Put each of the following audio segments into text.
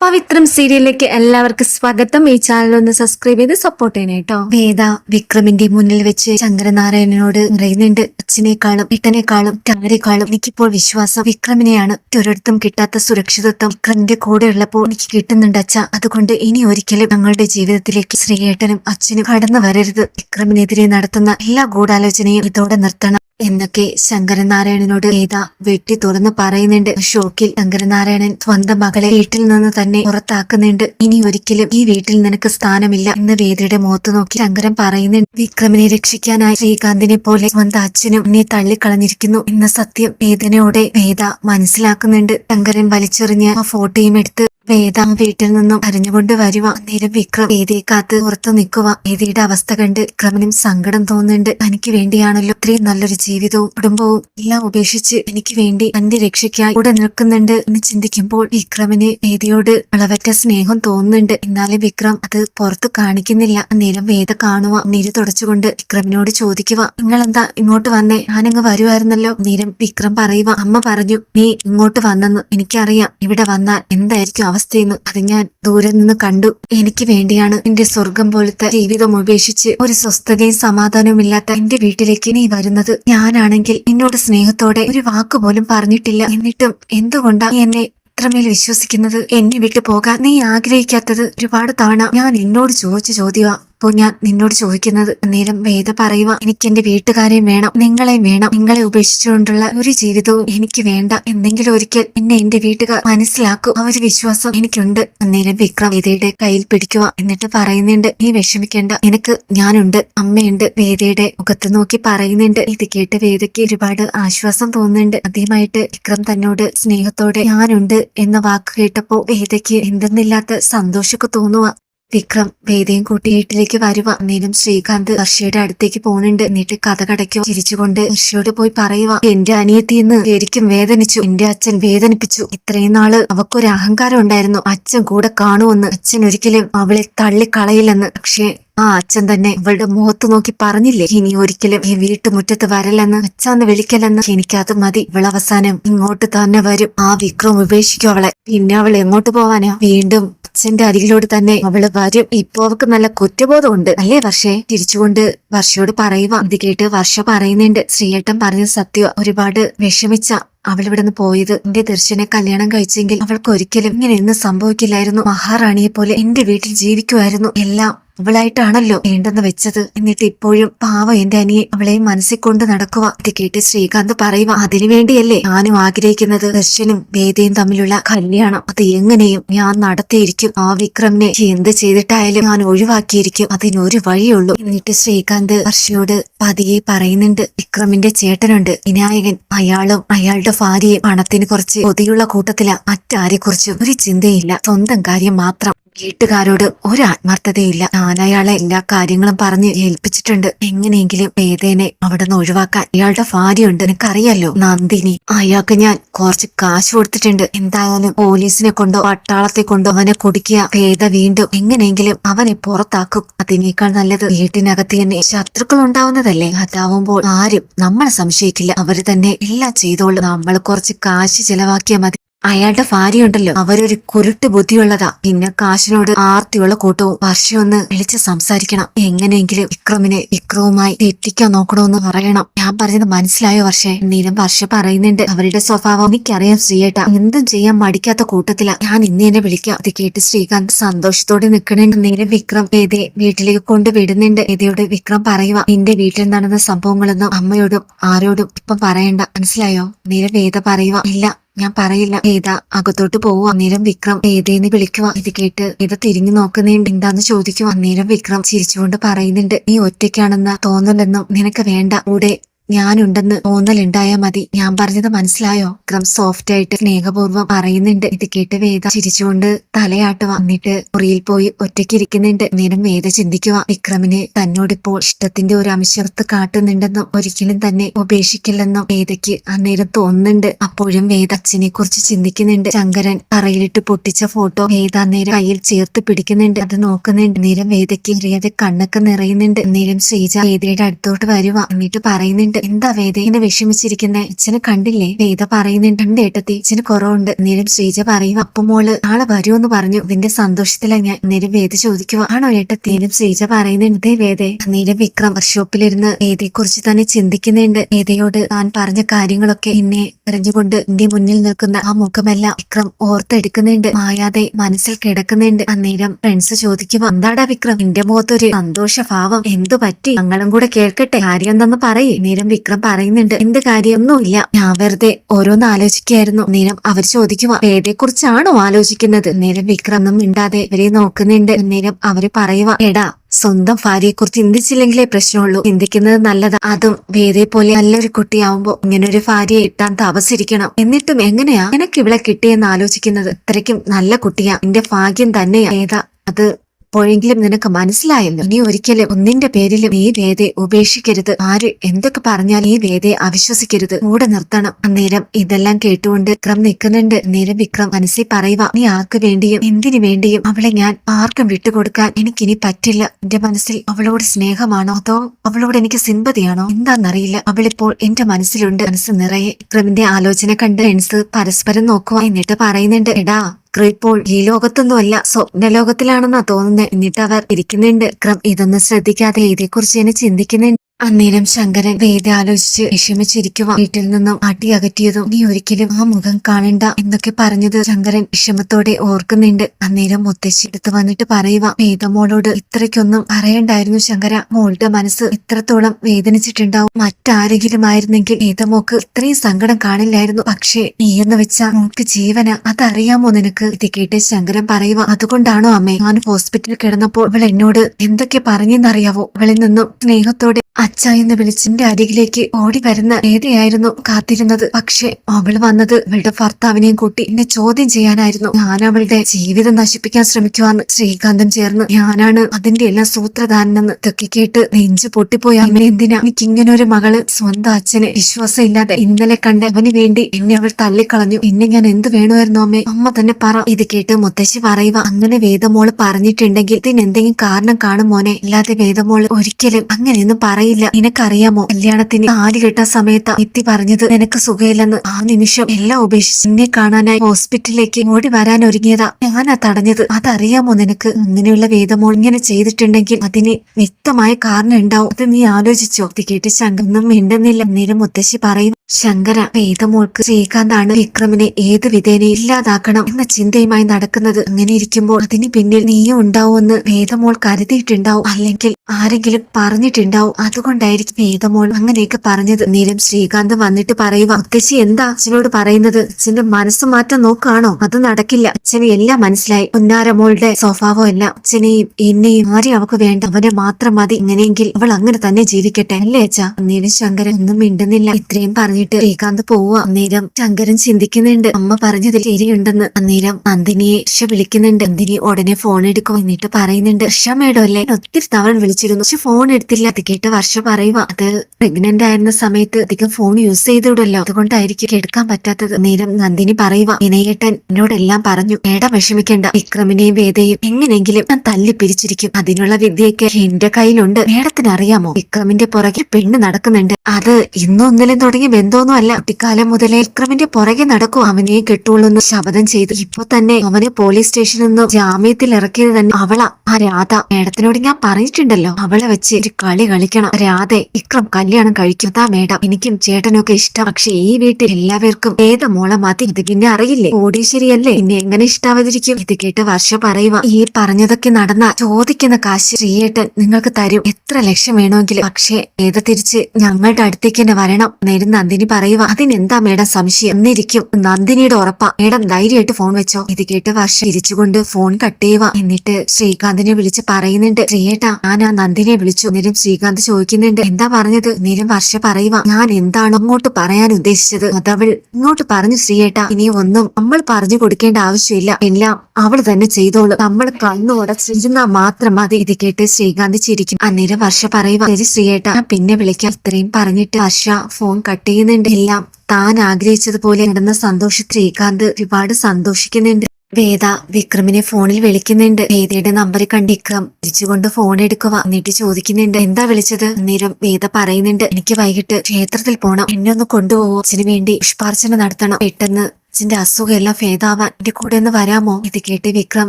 പവിത്രം സീരിയലിലേക്ക് എല്ലാവർക്കും സ്വാഗതം. ഈ ചാനൽ ഒന്ന് സബ്സ്ക്രൈബ് ചെയ്ത് സപ്പോർട്ട് ചെയ്യണേ കേട്ടോ വേദ വിക്രമിന്റെ മുന്നിൽ വെച്ച് ശങ്കരനാരായണനോട് പറയുന്നുണ്ട് അച്ഛനേക്കാളും ഇട്ടനേക്കാളും ടാരേക്കാളും എനിക്കിപ്പോൾ വിശ്വാസം വിക്രമിനെയാണ്. ഒരിടത്തും കിട്ടാത്ത സുരക്ഷിതത്വം വിക്രമിന്റെ കൂടെ ഉള്ളപ്പോൾ എനിക്ക് കിട്ടുന്നുണ്ട് അച്ഛ. അതുകൊണ്ട് ഇനി ഒരിക്കലും ഞങ്ങളുടെ ജീവിതത്തിലേക്ക് ശ്രീയേട്ടനും അച്ഛനും കടന്നു വരരുത്. വിക്രമിനെതിരെ നടത്തുന്ന എല്ലാ ഗൂഢാലോചനയും ഇതോടെ നിർത്തണം. എന്നൊക്കെ ശങ്കരനാരായണനോട് ഗീത വെട്ടി തുറന്ന് പറയുന്നുണ്ട്. ഷോക്കിൽ ശങ്കരനാരായണൻ സ്വന്തം മകളെ വീട്ടിൽ നിന്ന് തന്നെ പുറത്താക്കുന്നുണ്ട്. ഇനി ഒരിക്കലും ഈ വീട്ടിൽ നിനക്ക് സ്ഥാനമില്ല എന്ന് വേദയുടെ മുഖത്ത് നോക്കി ശങ്കരൻ പറയുന്നുണ്ട്. വിക്രമിനെ രക്ഷിക്കാനായി ശ്രീകാന്തിനെ പോലെ സ്വന്തം അച്ഛനും എന്നെ തള്ളിക്കളഞ്ഞിരിക്കുന്നു എന്ന സത്യം വേദനയോടെ വേദ മനസ്സിലാക്കുന്നുണ്ട്. ശങ്കരൻ വലിച്ചെറിഞ്ഞ് ആ ഫോട്ടോയും എടുത്ത് വേദ വീട്ടിൽ നിന്നും അറിഞ്ഞുകൊണ്ട് വരുവ. അന്നേരം വിക്രം വേദിയെ കാത്ത് പുറത്തു നിൽക്കുക വേദിയുടെ അവസ്ഥ കണ്ട് വിക്രമനും സങ്കടം തോന്നുന്നുണ്ട്. തനിക്ക് വേണ്ടിയാണല്ലോ ഇത്രയും നല്ലൊരു ജീവിതവും കുടുംബവും എല്ലാം ഉപേക്ഷിച്ച് എനിക്ക് വേണ്ടി തന്റെ രക്ഷയ്ക്കായി കൂടെ നിൽക്കുന്നുണ്ട് എന്ന് ചിന്തിക്കുമ്പോൾ വിക്രമിന് വേദിയോട് അളവറ്റ സ്നേഹം തോന്നുന്നുണ്ട്. എന്നാലും വിക്രം അത് പുറത്തു കാണിക്കുന്നില്ല. അന്നേരം വേദ കാണുക നീര് തുടച്ചുകൊണ്ട് വിക്രമിനോട് ചോദിക്കുക നിങ്ങൾ എന്താ ഇങ്ങോട്ട് വന്നേ? ഞാനങ്ങ് വരുമായിരുന്നല്ലോ നേരം വിക്രം പറയുക അമ്മ പറഞ്ഞു നീ ഇങ്ങോട്ട് വന്നെന്ന് എനിക്കറിയാം. ഇവിടെ വന്നാൽ എന്തായിരിക്കും അവസ്ഥയെന്ന് അത് ഞാൻ ദൂരെ നിന്ന് കണ്ടു. എനിക്ക് വേണ്ടിയാണ് എന്റെ സ്വർഗം പോലത്തെ ജീവിതം ഉപേക്ഷിച്ച് ഒരു സ്വസ്ഥതയും സമാധാനവും ഇല്ലാത്ത എന്റെ വീട്ടിലേക്ക് നീ വരുന്നത്. ഞാനാണെങ്കിൽ എന്നോട് സ്നേഹത്തോടെ ഒരു വാക്ക് പോലും പറഞ്ഞിട്ടില്ല. എന്നിട്ടും എന്തുകൊണ്ടാ എന്നെ ഇത്രമേൽ വിശ്വസിക്കുന്നത്? എന്നെ വിട്ടു പോകാൻ നീ ആഗ്രഹിക്കാത്തത് ഒരുപാട് തവണ ഞാൻ എന്നോട് ചോദിച്ച ചോദ്യമാ. അപ്പോൾ ഞാൻ നിന്നോട് ചോദിക്കുന്നത് നേരം വേദ പറയുക എനിക്ക് എന്റെ വീട്ടുകാരെയും വേണം നിങ്ങളെ വേണം നിങ്ങളെ ഉപേക്ഷിച്ചുകൊണ്ടുള്ള ഒരു ജീവിതവും എനിക്ക് വേണ്ട. എന്തെങ്കിലും ഒരിക്കൽ എന്നെ എന്റെ വീട്ടുകാർ മനസ്സിലാക്കും ആ ഒരു വിശ്വാസം എനിക്കുണ്ട്. അന്നേരം വിക്രം വേദയുടെ കയ്യിൽ പിടിക്കുക എന്നിട്ട് പറയുന്നുണ്ട് നീ വിഷമിക്കേണ്ട നിനക്ക് ഞാനുണ്ട് അമ്മയുണ്ട്. വേദയുടെ മുഖത്ത് നോക്കി പറയുന്നുണ്ട്. ഇത് കേട്ട് വേദയ്ക്ക് ഒരുപാട് ആശ്വാസം തോന്നുന്നുണ്ട്. ആദ്യമായിട്ട് വിക്രം തന്നോട് സ്നേഹത്തോടെ ഞാനുണ്ട് എന്ന വാക്ക് കേട്ടപ്പോ വേദയ്ക്ക് എന്തെന്നില്ലാത്ത സന്തോഷമൊക്കെ തോന്നുക വിക്രം വേദയും കൂട്ടി വീട്ടിലേക്ക് വരുവാ. അന്നേരം ശ്രീകാന്ത് വർഷയുടെ അടുത്തേക്ക് പോകുന്നുണ്ട് എന്നിട്ട് കഥ കടയ്ക്കോ. ചിരിച്ചുകൊണ്ട് വർഷയോട് പോയി പറയുക എന്റെ അനിയത്തിന്ന് ശരിക്കും വേദനിച്ചു. എന്റെ അച്ഛൻ വേദനിപ്പിച്ചു. ഇത്രയും നാൾ അവക്കൊരു അഹങ്കാരം ഉണ്ടായിരുന്നു. അച്ഛൻ കൂടെ കാണുമെന്ന് അച്ഛൻ ഒരിക്കലും അവളെ തള്ളിക്കളയില്ലെന്ന്. പക്ഷേ ആ അച്ഛൻ തന്നെ അവളുടെ മുഖത്ത് നോക്കി പറഞ്ഞില്ലേ? ഇനി ഒരിക്കലും ഈ വീട്ടുമുറ്റത്ത് വരല്ലെന്ന്. അച്ഛന്ന് വിളിക്കലെന്ന് എനിക്കത് മതി. അവസാനം ഇങ്ങോട്ട് തന്നെ വരും. ആ വിക്രം ഉപേക്ഷിക്കും അവളെ. പിന്നെ അവൾ എങ്ങോട്ട് പോവാനാ? വീണ്ടും അച്ഛന്റെ അരികിലോട് തന്നെ അവൾ ഭാര്യ ഇപ്പൊ അവക്ക് നല്ല കുറ്റബോധമുണ്ട്. അല്ലേ വർഷേ? തിരിച്ചുകൊണ്ട് വർഷയോട് പറയുക ഇത് കേട്ട് വർഷ പറയുന്നുണ്ട്. ശ്രീയേട്ടൻ പറഞ്ഞ സത്യം ഒരുപാട് വിഷമിച്ച അവൾ നിന്ന് പോയത്. എന്റെ ദർശനെ കല്യാണം കഴിച്ചെങ്കിൽ അവൾക്ക് ഒരിക്കലും ഇങ്ങനെയൊന്നും സംഭവിക്കില്ലായിരുന്നു. മഹാറാണിയെ പോലെ എന്റെ വീട്ടിൽ ജീവിക്കുമായിരുന്നു. എല്ലാം അവളായിട്ടാണല്ലോ വേണ്ടെന്ന് വെച്ചത്. എന്നിട്ട് ഇപ്പോഴും പാവ എന്റെ അനിയെ അവളെ മനസ്സിൽ കൊണ്ട് നടക്കുക. ഇത് കേട്ട് ശ്രീകാന്ത് പറയുക അതിനു വേണ്ടിയല്ലേ ഞാനും ആഗ്രഹിക്കുന്നത്? ദർശനും വേദയും തമ്മിലുള്ള കല്യാണം. അത് എങ്ങനെയും ഞാൻ നടത്തിയിരിക്കും. ആ വിക്രമിനെ എന്ത് ചെയ്തിട്ടായാലും ഞാൻ ഒഴിവാക്കിയിരിക്കും. അതിനൊരു വഴിയുള്ളൂ. എന്നിട്ട് ശ്രീകാന്ത് ഹർഷിയോട് പതിയെ പറയുന്നുണ്ട് വിക്രമിന്റെ ചേട്ടനുണ്ട്. വിനായകൻ അയാളും അയാളുടെ ഭാര്യയും പണത്തിന് കുറച്ച് കൊതിയുള്ള കൂട്ടത്തില. മറ്റാരെ കുറിച്ചും ഒരു ചിന്തയില്ല. സ്വന്തം കാര്യം മാത്രം. വീട്ടുകാരോട് ഒരു ആത്മാർത്ഥതയില്ല ഞാൻ അയാളെ എല്ലാ കാര്യങ്ങളും പറഞ്ഞ് ഏൽപ്പിച്ചിട്ടുണ്ട്. എങ്ങനെയെങ്കിലും വേദേനെ അവിടെ നിന്ന് ഒഴിവാക്കാൻ ഇയാളുടെ ഭാര്യയുണ്ട്. എനിക്കറിയാലോ നന്ദിനി അയാൾക്ക് ഞാൻ കുറച്ച് കാശ് കൊടുത്തിട്ടുണ്ട്. എന്തായാലും പോലീസിനെ കൊണ്ടോ പട്ടാളത്തെ കൊണ്ടോ അവനെ കുടിക്കുക വേദ വീണ്ടും എങ്ങനെയെങ്കിലും അവനെ പുറത്താക്കും. അതിനേക്കാൾ നല്ലത് വീട്ടിനകത്ത് തന്നെ ശത്രുക്കൾ ഉണ്ടാവുന്നതല്ലേ? അതാവുമ്പോൾ ആരും നമ്മളെ സംശയിക്കില്ല. അവർ തന്നെ എല്ലാം ചെയ്തോളും. നമ്മൾ കുറച്ച് കാശ് ചെലവാക്കിയാൽ മതി. അയാളുടെ ഭാര്യയുണ്ടല്ലോ അവരൊരു കുരുട്ട് ബുദ്ധിയുള്ളതാ. പിന്നെ കാശിനോട് ആർത്തിയുള്ള കൂട്ടവും. വർഷമൊന്ന് വിളിച്ച് സംസാരിക്കണം. എങ്ങനെയെങ്കിലും വിക്രമിനെ വിക്രവുമായി തെറ്റിക്കാൻ നോക്കണമെന്ന് പറയണം. ഞാൻ പറഞ്ഞത് മനസ്സിലായോ വർഷേ? നീരം വർഷ പറയുന്നുണ്ട്. അവരുടെ സ്വഭാവം എനിക്കറിയാം ശ്രീയേട്ട. എന്തും ചെയ്യാൻ മടിക്കാത്ത കൂട്ടത്തിലാ. ഞാൻ ഇന്ന് തന്നെ വിളിക്കാം. അത് കേട്ട് ശ്രീകാന്ത് സന്തോഷത്തോടെ നിൽക്കണുണ്ട്. നേരെ വിക്രം വേദയെ വീട്ടിലേക്ക് കൊണ്ടുവിടുന്നുണ്ട്. വേദയോട് വിക്രം പറയുക നിന്റെ വീട്ടിൽ നടന്ന സംഭവങ്ങളൊന്നും അമ്മയോടും ആരോടും ഇപ്പം പറയണ്ട. മനസ്സിലായോ? നേരെ വേദ പറയുക ഇല്ല ഞാൻ പറയില്ല. ഏത അകത്തോട്ട് പോവുക അന്നേരം വിക്രം ഏതേന്ന് വിളിക്കുക ഇത് കേട്ട് ഏത തിരിഞ്ഞു നോക്കുന്നുണ്ട്. എന്താന്ന് ചോദിക്കുക അന്നേരം വിക്രം ചിരിച്ചുകൊണ്ട് പറയുന്നുണ്ട്. നീ ഒറ്റയ്ക്കാണെന്ന് തോന്നലെന്നും നിനക്ക് വേണ്ട. കൂടെ ഞാനുണ്ടെന്ന് തോന്നലുണ്ടായാ മതി. ഞാൻ പറഞ്ഞത് മനസ്സിലായോ? വിക്രം സോഫ്റ്റ് ആയിട്ട് സ്നേഹപൂർവം പറയുന്നുണ്ട്. ഇത് കേട്ട് വേദ ചിരിച്ചുകൊണ്ട് തലയാട്ട് വന്നിട്ട് മുറിയിൽ പോയി ഒറ്റയ്ക്ക് ഇരിക്കുന്നുണ്ട്. നേരം വേദ ചിന്തിക്കുക വിക്രമിന് തന്നോടിപ്പോൾ ഇഷ്ടത്തിന്റെ ഒരു അംശത്ത് കാട്ടുന്നുണ്ടെന്നും ഒരിക്കലും തന്നെ ഉപേക്ഷിക്കില്ലെന്നും വേദയ്ക്ക് അന്നേരം തോന്നുന്നുണ്ട്. അപ്പോഴും വേദ അച്ഛനെ കുറിച്ച് ചിന്തിക്കുന്നുണ്ട്. ശങ്കരൻ തറയിലിട്ട് പൊട്ടിച്ച ഫോട്ടോ വേദ അന്നേരം കയ്യിൽ ചേർത്ത് പിടിക്കുന്നുണ്ട്. അത് നോക്കുന്നുണ്ട്. നേരം വേദയ്ക്ക് അറിയാതെ കണ്ണൊക്കെ നിറയുന്നുണ്ട്. നേരം ശ്രീജ വേദയുടെ അടുത്തോട്ട് വരുക എന്നിട്ട് പറയുന്നുണ്ട് പറയുന്നുണ്ട് എന്താ വേദ ഇങ്ങനെ വിഷമിച്ചിരിക്കുന്ന? അച്ഛനെ കണ്ടില്ലേ? വേദ പറയുന്നുണ്ട് ഉണ്ട് ഏട്ടത്തി അച്ഛന് കുറവുണ്ട്. നേരം ശ്രീജ പറയും അപ്പുമോൾ നാളെ വരുമെന്ന് പറഞ്ഞു. ഇതിന്റെ സന്തോഷത്തിലാണ് ഞാൻ. നേരം വേദ ചോദിക്കുക ആണോ ഏട്ടത്തി? നേരം ശ്രീജ പറയുന്നുണ്ട് വേദ നേരം വിക്രം വർക്ക്ഷോപ്പിലിരുന്ന് വേദയെ കുറിച്ച് തന്നെ ചിന്തിക്കുന്നുണ്ട് വേദയോട് താൻ പറഞ്ഞ കാര്യങ്ങളൊക്കെ എന്നെ അറിഞ്ഞുകൊണ്ട് എന്റെ മുന്നിൽ നിൽക്കുന്ന ആ മുഖമെല്ലാം വിക്രം ഓർത്തെടുക്കുന്നുണ്ട് മായാതെ മനസ്സിൽ കിടക്കുന്നുണ്ട് അന്നേരം ഫ്രണ്ട്സ് ചോദിക്കും എന്താടാ വിക്രം? എന്റെ മുഖത്തൊരു സന്തോഷ ഭാവം എന്തു പറ്റി? ഞങ്ങളും കൂടെ കേൾക്കട്ടെ? കാര്യം എന്തെന്ന് പറയേ. നേരം വിക്രം പറയുന്നുണ്ട് എന്ത് കാര്യമൊന്നുമില്ല. ഞാൻ വെറുതെ ഓരോന്ന് ആലോചിക്കായിരുന്നു നേരം അവർ ചോദിക്കുക പേടയെ കുറിച്ചാണോ ആലോചിക്കുന്നത്? നേരം വിക്രം ഒന്നും മിണ്ടാതെ ഇവരെ നോക്കുന്നുണ്ട്. നേരം അവർ പറയുക എടാ സ്വന്തം ഭാര്യയെ കുറിച്ച് ചിന്തിച്ചില്ലെങ്കിലേ പ്രശ്നമുള്ളൂ. ചിന്തിക്കുന്നത് നല്ലതാ. അതും വേദയെ പോലെ നല്ലൊരു കുട്ടിയാവുമ്പോ ഇങ്ങനെ ഒരു ഭാര്യയെ കിട്ടാൻ തപസിരിക്കണം എന്നിട്ടും എങ്ങനെയാ? നിനക്ക് ഇവിടെ കിട്ടിയെന്ന് ആലോചിക്കുന്നത്? അത്രയ്ക്കും നല്ല കുട്ടിയാ. എന്റെ ഭാഗ്യം തന്നെയാ. ഏതാ? അത് എപ്പോഴെങ്കിലും നിനക്ക് മനസ്സിലായല്ലോ? ഇനി ഒരിക്കലും ഒന്നിന്റെ പേരിലും ഈ വേദയെ ഉപേക്ഷിക്കരുത്. ആര് എന്തൊക്കെ പറഞ്ഞാൽ ഈ വേദയെ അവിശ്വസിക്കരുത്. കൂടെ നിർത്തണം. അന്നേരം ഇതെല്ലാം കേട്ടുകൊണ്ട് വിക്രം നിൽക്കുന്നുണ്ട്. അന്നേരം വിക്രം മനസ്സിൽ പറയുക നീ ആർക്ക് വേണ്ടിയും എന്തിനു വേണ്ടിയും അവളെ ഞാൻ ആർക്കും വിട്ടുകൊടുക്കാൻ എനിക്കിനി പറ്റില്ല. എന്റെ മനസ്സിൽ അവളോട് സ്നേഹമാണോ? അതോ അവളോട് എനിക്ക് സിമ്പതിയാണോ? എന്താണെന്നറിയില്ല അവളിപ്പോൾ എന്റെ മനസ്സിലുണ്ട്. മനസ്സ് നിറയെ. വിക്രമിന്റെ ആലോചന കണ്ട് ഫ്രണ്ട്സ് പരസ്പരം നോക്കുക എന്നിട്ട് പറയുന്നുണ്ട് എടാ വിക്രം ഇപ്പോൾ ഈ ലോകത്തൊന്നുമല്ല സ്വപ്ന ലോകത്തിലാണെന്നാ തോന്നുന്നത് എന്നിട്ട് അവർ ഇരിക്കുന്നുണ്ട്. ക്രം ഇതൊന്നും ശ്രദ്ധിക്കാതെ ഇതേക്കുറിച്ച് തന്നെ ചിന്തിക്കുന്നുണ്ട്. അന്നേരം ശങ്കരൻ വേദി ആലോചിച്ച് വിഷമിച്ചിരിക്കുക വീട്ടിൽ നിന്നും അടി അകറ്റിയതും നീ ഒരിക്കലും ആ മുഖം കാണണ്ട എന്നൊക്കെ പറഞ്ഞത് ശങ്കരൻ വിഷമത്തോടെ ഓർക്കുന്നുണ്ട്. അന്നേരം മുത്തശ്ശി എടുത്തു വന്നിട്ട് പറയുക വേദമോളോട് ഇത്രയ്ക്കൊന്നും പറയണ്ടായിരുന്നു ശങ്കര. മോളുടെ മനസ്സ് ഇത്രത്തോളം വേദനിച്ചിട്ടുണ്ടാവും. മറ്റാരെങ്കിലും ആയിരുന്നെങ്കിൽ വേദമോക്ക് ഇത്രയും സങ്കടം കാണില്ലായിരുന്നു. പക്ഷേ നീ എന്ന് വെച്ചാ മോൾക്ക് ജീവന. അതറിയാമോ നിനക്ക്? ഇത് കേട്ട് ശങ്കരൻ പറയുക അതുകൊണ്ടാണോ അമ്മേ? ഞാൻ ഹോസ്പിറ്റലിൽ കിടന്നപ്പോൾ അവൾ എന്നോട് എന്തൊക്കെ പറഞ്ഞെന്നറിയാവോ? അവളിൽ നിന്നും സ്നേഹത്തോടെ അച്ഛ എന്ന് വിളിച്ചിന്റെ അരികിലേക്ക് ഓടി വരുന്ന ഏതയായിരുന്നു കാത്തിരുന്നത്. പക്ഷെ അവൾ വന്നത് അവളുടെ ഭർത്താവിനെയും കൂട്ടി എന്നെ ചോദ്യം ചെയ്യാനായിരുന്നു. ഞാൻ അവളുടെ ജീവിതം നശിപ്പിക്കാൻ ശ്രമിക്കുവാന്ന് ശ്രീകാന്തം ചേർന്ന് ഞാനാണ് അതിന്റെ എല്ലാം സൂത്രധാരനെന്ന് ഇതൊക്കെ കേട്ട് നെഞ്ചു പൊട്ടിപ്പോയി. അമ്മ എന്തിനാ? എനിക്ക് ഇങ്ങനെ ഒരു മകൾ സ്വന്തം അച്ഛന് വിശ്വാസം ഇല്ലാതെ ഇന്നലെ കണ്ട് അവന് വേണ്ടി എന്നെ അവൾ തള്ളിക്കളഞ്ഞു. എന്നെ ഞാൻ എന്ത് വേണമായിരുന്നു അമ്മേ? അമ്മ തന്നെ പറ. ഇത് കേട്ട് മുത്തശ്ശി പറയുക അങ്ങനെ വേദമോൾ പറഞ്ഞിട്ടുണ്ടെങ്കിൽ ഇതിന് എന്തെങ്കിലും കാരണം കാണും മോനെ. അല്ലാതെ വേദമോൾ ഒരിക്കലും അങ്ങനെയൊന്നും പറയില്ല. നിനക്കറിയാമോ? കല്യാണത്തിന് താലി കെട്ട സമയത്ത് നിത്തി പറഞ്ഞത് നിനക്ക് സുഖയില്ലെന്ന് ആ നിമിഷം എല്ലാം ഉപേക്ഷിച്ച് എന്നെ കാണാനായി ഹോസ്പിറ്റലിലേക്ക് ഓടി വരാൻ ഒരുങ്ങിയതാ. ഞാനാ തടഞ്ഞത്. അതറിയാമോ നിനക്ക്? അങ്ങനെയുള്ള വേദമോൾ ഇങ്ങനെ ചെയ്തിട്ടുണ്ടെങ്കിൽ അതിന് വ്യക്തമായ കാരണം ഉണ്ടാവും. അത് നീ ആലോചിച്ചോ? കേട്ട് ശങ്കൊന്നും മിണ്ടുന്നില്ല. നേരം മുത്തശ്ശി പറയും ശങ്കര വേദമോൾക്ക് ശ്രീകാന്താണ് വിക്രമിനെ ഏത് വിധേനെ ഇല്ലാതാക്കണം എന്ന ചിന്തയുമായി നടക്കുന്നത്. അങ്ങനെ ഇരിക്കുമ്പോൾ അതിന് പിന്നിൽ നീയും ഉണ്ടാവുമെന്ന് വേദമോൾ കരുതിയിട്ടുണ്ടാവും. അല്ലെങ്കിൽ ആരെങ്കിലും പറഞ്ഞിട്ടുണ്ടാവും. അതുകൊണ്ടായിരിക്കും വേദമോൾ അങ്ങനെയൊക്കെ പറഞ്ഞത്. നീരം ശ്രീകാന്ത് വന്നിട്ട് പറയുക മുത്തശ്ശി എന്താ അച്ഛനോട് പറയുന്നത്? അച്ഛന്റെ മനസ്സ് മാറ്റം നോക്കുകയാണോ അത് നടക്കില്ല. അച്ഛന് എല്ലാം മനസ്സിലായി. പൊന്നാരമോളുടെ സ്വഭാവം എല്ലാം അച്ഛനെയും എന്നെയും ആരെയും അവക്ക് വേണ്ട. അവനെ മാത്രം മതി. ഇങ്ങനെയെങ്കിൽ അവൾ അങ്ങനെ തന്നെ ജീവിക്കട്ടെ. അല്ലേ അച്ഛാ? അന്നേരം ശങ്കരൻ ഒന്നും മിണ്ടുന്നില്ല. ഇത്രയും പറഞ്ഞിട്ട് ശ്രീകാന്ത് പോവുക. അന്നേരം ശങ്കരൻ ചിന്തിക്കുന്നുണ്ട് അമ്മ പറഞ്ഞതിൽ ശരിയുണ്ടെന്ന്. അന്നേരം നന്ദിനിയെ ഋഷ വിളിക്കുന്നുണ്ട്. നന്ദിനി ഉടനെ ഫോൺ എടുക്കും എന്നിട്ട് പറയുന്നുണ്ട് ഋഷ മേഡം അല്ലേ? ഒത്തിരി തവണ വിളിച്ചിരുന്നു. പക്ഷെ ഫോൺ എടുത്തില്ല. അത് കേട്ട് വർഷ പറയുക. അത് പ്രഗ്നന്റ് ആയിരുന്ന സമയത്ത് അധികം ഫോൺ യൂസ് ചെയ്തിടല്ലോ അതുകൊണ്ടായിരിക്കും എടുക്കാൻ പറ്റാത്തത്. നേരം നന്ദിനി പറയുക വിനയേട്ടൻ എന്നോടെല്ലാം പറഞ്ഞു. മേഡം വിഷമിക്കേണ്ട. വിക്രമിനെയും വേദയും എങ്ങനെങ്കിലും ഞാൻ തല്ലി പിരിച്ചിരിക്കും അതിനുള്ള വിദ്യയൊക്കെ എന്റെ കയ്യിലുണ്ട്. മേഡത്തിന് അറിയാമോ വിക്രമിന്റെ പുറകെ പെണ്ണ് നടക്കുന്നുണ്ട്. അത് ഇന്നും തുടങ്ങി ബന്ധമൊന്നും അല്ല കുട്ടിക്കാലം മുതലേ വിക്രമിന്റെ പുറകെ നടക്കും. അവനെ കെട്ടുള്ളൂന്ന് ശപഥം ചെയ്തു ഇപ്പൊ തന്നെ അവനെ പോലീസ് സ്റ്റേഷനിൽ നിന്ന് ജാമ്യത്തിൽ ഇറക്കിയത് തന്നെ അവള. ആ രാധ മേഡത്തിനോട് ഞാൻ പറഞ്ഞിട്ടുണ്ടല്ലോ. അവളെ വെച്ച് ഒരു കളി കളിക്കണം. രാധ വിക്രം കല്യാണം കഴിക്കും. താ മേഡം എനിക്കും ചേട്ടനൊക്കെ ഇഷ്ടം. പക്ഷെ ഈ വീട്ടിൽ എല്ലാവർക്കും ഏത മോളെ മതി? ഇത് പിന്നെ അറിയില്ലേ? കോടീശ്വരിയല്ലേ പിന്നെ എങ്ങനെ ഇഷ്ടാവാതിരിക്കും? ഇത് കേട്ട് വർഷ പറയുക. ഈ പറഞ്ഞതൊക്കെ നടന്ന ചോദിക്കുന്ന കാശ് ശ്രീയേട്ടൻ നിങ്ങൾക്ക് തരും. എത്ര ലക്ഷം വേണമെങ്കിലും. പക്ഷേ ഏത തിരിച്ച് ഞങ്ങളുടെ അടുത്തേക്ക് തന്നെ വരണം. നേരം നന്ദിനി പറയുക അതിനെന്താ മേഡം സംശയം? എന്നിരിക്കും നന്ദിനിയുടെ ഉറപ്പ. മേഡം ധൈര്യമായിട്ട് ഫോൺ വെച്ചോ. ഇത് കേട്ട് വർഷം തിരിച്ചുകൊണ്ട് ഫോൺ കട്ട് ചെയ്യുക എന്നിട്ട് ശ്രീകാന്തിനെ വിളിച്ച് പറയുന്നുണ്ട്. ശ്രീയേട്ടാ ഞാൻ ആ നന്ദിനെ വിളിച്ചു. നേരം ശ്രീകാന്ത് ചോദിക്കുന്നുണ്ട്. എന്താ പറഞ്ഞത്? നേരം വർഷ പറയുക ഞാൻ എന്താണ് അങ്ങോട്ട് പറയാൻ ഉദ്ദേശിച്ചത്. അതവൾ ഇങ്ങോട്ട് പറഞ്ഞു ശ്രീയേട്ടാ ഇനി ഒന്നും നമ്മൾ പറഞ്ഞു കൊടുക്കേണ്ട ആവശ്യമില്ല. എല്ലാം അവൾ തന്നെ ചെയ്തോളൂ. നമ്മൾ കണ്ണു ഉടച്ചിരുന്നാ മാത്രം മതി. ഇത് കേട്ട് ശ്രീകാന്ത് ചിരിക്കും. അന്നേരം വർഷ പറയുക ശരി ശ്രീയേട്ടാ ഞാൻ പിന്നെ വിളിക്കാം. ഇത്രയും പറഞ്ഞിട്ട് വർഷ ഫോൺ കട്ട് ചെയ്യുന്നുണ്ട് എല്ലാം താൻ ആഗ്രഹിച്ചതുപോലെ നടന്ന സന്തോഷ ശ്രീകാന്ത് ഒരുപാട് സന്തോഷിക്കുന്നുണ്ട്. വേദ വിക്രമിനെ ഫോണിൽ വിളിക്കുന്നുണ്ട്. വേദയുടെ നമ്പർ കണ്ട് വിക്രം തിരിച്ചുകൊണ്ട് ഫോൺ എടുക്കുക എന്നിട്ട് ചോദിക്കുന്നുണ്ട്. എന്താ വിളിച്ചത്? അന്നേരം വേദ പറയുന്നുണ്ട്. എനിക്ക് വൈകിട്ട് ക്ഷേത്രത്തിൽ പോണം. എന്നെ ഒന്ന് കൊണ്ടുപോകും അച്ഛന് വേണ്ടി പുഷ്പാർച്ചന നടത്തണം. പെട്ടെന്ന് അച്ഛന്റെ അസുഖം എല്ലാം ഭേദാവാൻ എന്റെ കൂടെ ഒന്ന് വരാമോ? ഇത് കേട്ട് വിക്രം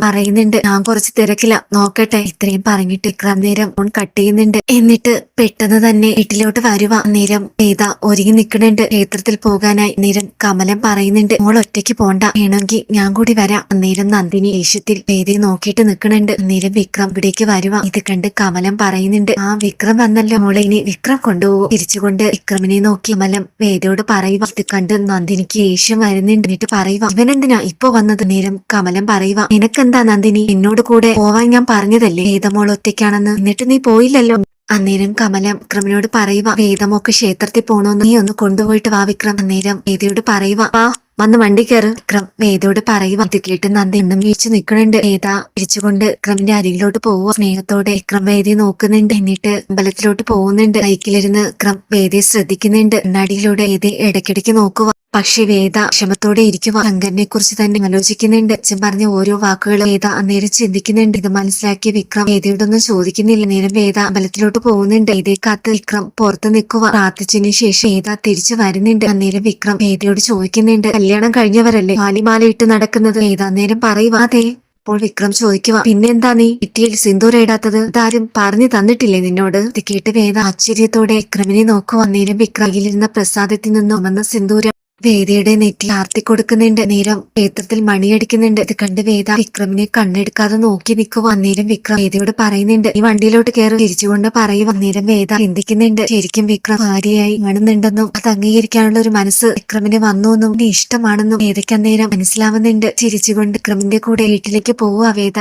പറയുന്നുണ്ട്. ഞാൻ കുറച്ച് തിരക്കില്ല നോക്കട്ടെ. ഇത്രയും പറഞ്ഞിട്ട് വിക്രം നേരം ഫോൺ കട്ട് ചെയ്യുന്നുണ്ട്. എന്നിട്ട് പെട്ടെന്ന് തന്നെ വീട്ടിലോട്ട് വരുക നേരം വേദ ഒരുങ്ങി നിൽക്കുന്നുണ്ട്. ക്ഷേത്രത്തിൽ പോകാനായി നേരം കമലം പറയുന്നുണ്ട്. മോൾ ഒറ്റയ്ക്ക് പോണ്ട. വേണമെങ്കിൽ ഞാൻ കൂടി വരാം. അന്നേരം നന്ദിനി ഏഷ്യത്തിൽ വേദയെ നോക്കിയിട്ട് നിൽക്കുന്നുണ്ട്. നേരം വിക്രം ഇവിടേക്ക് വരുക ഇത് കണ്ട് കമലം പറയുന്നുണ്ട്. ആ വിക്രം വന്നല്ലോ മോളെ. ഇനി വിക്രം കൊണ്ടുപോകും. തിരിച്ചുകൊണ്ട് വിക്രമിനെ നോക്കി കമലം വേദയോട് പറയുക ഇത് കണ്ട് നന്ദിനിക്ക് ഏഷ്യം വരുന്നുണ്ട്. എന്നിട്ട് പറയുക ഇവനെന്തിനാ ഇപ്പൊ വന്നത്? നേരം കമലം പറയുക നിനക്കെന്താ നന്ദിനി? എന്നോട് കൂടെ പോവാൻ ഞാൻ പറഞ്ഞതല്ലേ? വേദമോൾ ഒറ്റയ്ക്കാണെന്ന്. എന്നിട്ട് നീ പോയില്ലല്ലോ? അന്നേരം കമലം വിക്രമിനോട് പറയുക വേദമോക്ക് ക്ഷേത്രത്തിൽ പോണോന്ന് നീ ഒന്ന് കൊണ്ടുപോയിട്ട് വാ വിക്രം. അന്നേരം വേദയോട് പറയുക വാ വന്ന് വണ്ടി കയറ് വിക്രം വേദയോട് പറയുക അത് കേട്ട് നന്ദി എണ്ണം വീഴ്ച നിൽക്കണുണ്ട് വേദ പിടിച്ചുകൊണ്ട് വിക്രമിന്റെ അരികിലോട്ട് പോവുക സ്നേഹത്തോടെ വിക്രം വേദിയെ നോക്കുന്നുണ്ട്. എന്നിട്ട് അമ്പലത്തിലോട്ട് പോകുന്നുണ്ട്. ബൈക്കിലിരുന്ന് വിക്രം വേദിയെ ശ്രദ്ധിക്കുന്നുണ്ട്. കണ്ണാടിയിലൂടെ വേദി ഇടയ്ക്കിടയ്ക്ക് നോക്കുക പക്ഷെ വേദ ക്ഷമത്തോടെ ഇരിക്കുക ശങ്കരനെ കുറിച്ച് തന്നെ ആലോചിക്കുന്നുണ്ട്. അച്ഛൻ പറഞ്ഞ ഓരോ വാക്കുകളും വേദ അന്നേരം ചിന്തിക്കുന്നുണ്ട്. ഇത് മനസ്സിലാക്കിയ വിക്രം വേദയോടൊന്നും ചോദിക്കുന്നില്ല. നേരം വേദ അമ്പലത്തിലോട്ട് പോകുന്നുണ്ട്. ഇതേ കാത്ത് വിക്രം പുറത്ത് നിൽക്കുക പ്രാർത്ഥിച്ചതിന് ശേഷം വേദ തിരിച്ചു വരുന്നുണ്ട്. അന്നേരം വിക്രം വേദയോട് ചോദിക്കുന്നുണ്ട്. കല്യാണം കഴിഞ്ഞവരല്ലേ? വാലിമാല ഇട്ട് നടക്കുന്നത്? വേദ അന്നേരം പറയുക അതെ. അപ്പോൾ വിക്രം ചോദിക്കുക പിന്നെന്താ നീ? ഇറ്റിയിൽ സിന്ദൂരം ഇടാത്തത് ഇതാരും പറഞ്ഞു തന്നിട്ടില്ലേ നിന്നോട്? ഇത് കേട്ട് വേദ ആശ്ചര്യത്തോടെ വിക്രമിനെ നോക്കുക അന്നേരം വിക്രമിലിരുന്ന പ്രസാദത്തിൽ നിന്നും വന്ന സിന്ദൂരം വേദയുടെ നെറ്റി ആർത്തി കൊടുക്കുന്നുണ്ട്. നേരം ക്ഷേത്രത്തിൽ മണിയടിക്കുന്നുണ്ട്. ഇത് കണ്ട് വേദ വിക്രമിനെ കണ്ണെടുക്കാതെ നോക്കി നിൽക്കുക. അന്നേരം വിക്രം വേദയോട് പറയുന്നുണ്ട്. ഈ വണ്ടിയിലോട്ട് കയറി തിരിച്ചുകൊണ്ട് പറയും അന്നേരം വേദ ചിന്തിക്കുന്നുണ്ട്. ശരിക്കും വിക്രം ഭാര്യയായി കാണുന്നുണ്ടെന്നും അത് അംഗീകരിക്കാനുള്ള ഒരു മനസ്സ് വിക്രമിന് വന്നു എന്നും ഇനി ഇഷ്ടമാണെന്നും വേദയ്ക്ക് അന്നേരം മനസ്സിലാവുന്നുണ്ട്. ചിരിച്ചുകൊണ്ട് വിക്രമിന്റെ കൂടെ വീട്ടിലേക്ക് പോവുക. വേദ